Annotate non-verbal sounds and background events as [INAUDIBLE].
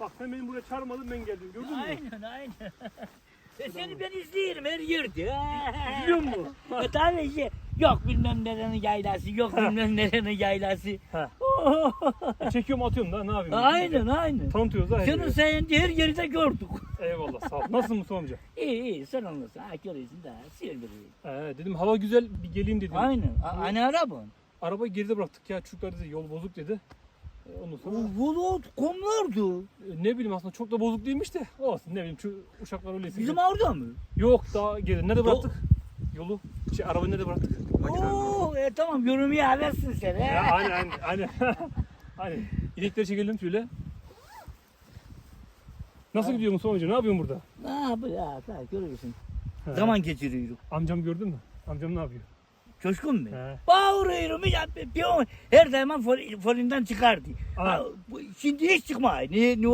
Bak sen beni buraya çağırmadın ben geldim gördün mü? Aynen aynen. E seni ben izleyelim her yerde. Biliyor musun? [LAUGHS] E tabii işte. Yok bilmem nerenin yaylası, yok bilmem nerenin yaylası. Ha. [LAUGHS] Çekiyorum atıyorum da ne yapayım? aynen aynen. Tanıtıyoruz da. her Senin yeri. sayende her yerde gördük. [LAUGHS] Eyvallah sağ ol. Nasılsın Mustafa amca? İyi iyi sen anlasın. Ha görüyorsun da sivri. Ee, dedim hava güzel bir geleyim dedim. Aynen. A- Hani araban. Arabayı geride bıraktık ya çocuklar dedi yol bozuk dedi. Ondan sonra Bulut komlardı. e, ne bileyim aslında çok da bozuk değilmiş de olsun ne bileyim şu uşaklar öyleyse. Bizim orada mı? Yok daha geri. Nerede bıraktık? Yolu. Şey arabayı nerede bıraktık? Oo, e tamam yürümeye hevessin sen. He? Ya aynen aynen. aynen. [LAUGHS] aynen. İnekleri çekelim şöyle. Nasıl gidiyor Mustafa amca? Ne yapıyorsun burada? Ne yapıyor ya? Sen görüyorsun. He. Zaman geçiriyorum. Amcam gördün mü? Amcam ne yapıyor? Coşkun mu? He. Bağırıyorum ya. Bir, her zaman fol- folinden çıkardı. Ha, bu- Şimdi hiç çıkma. Ne, ne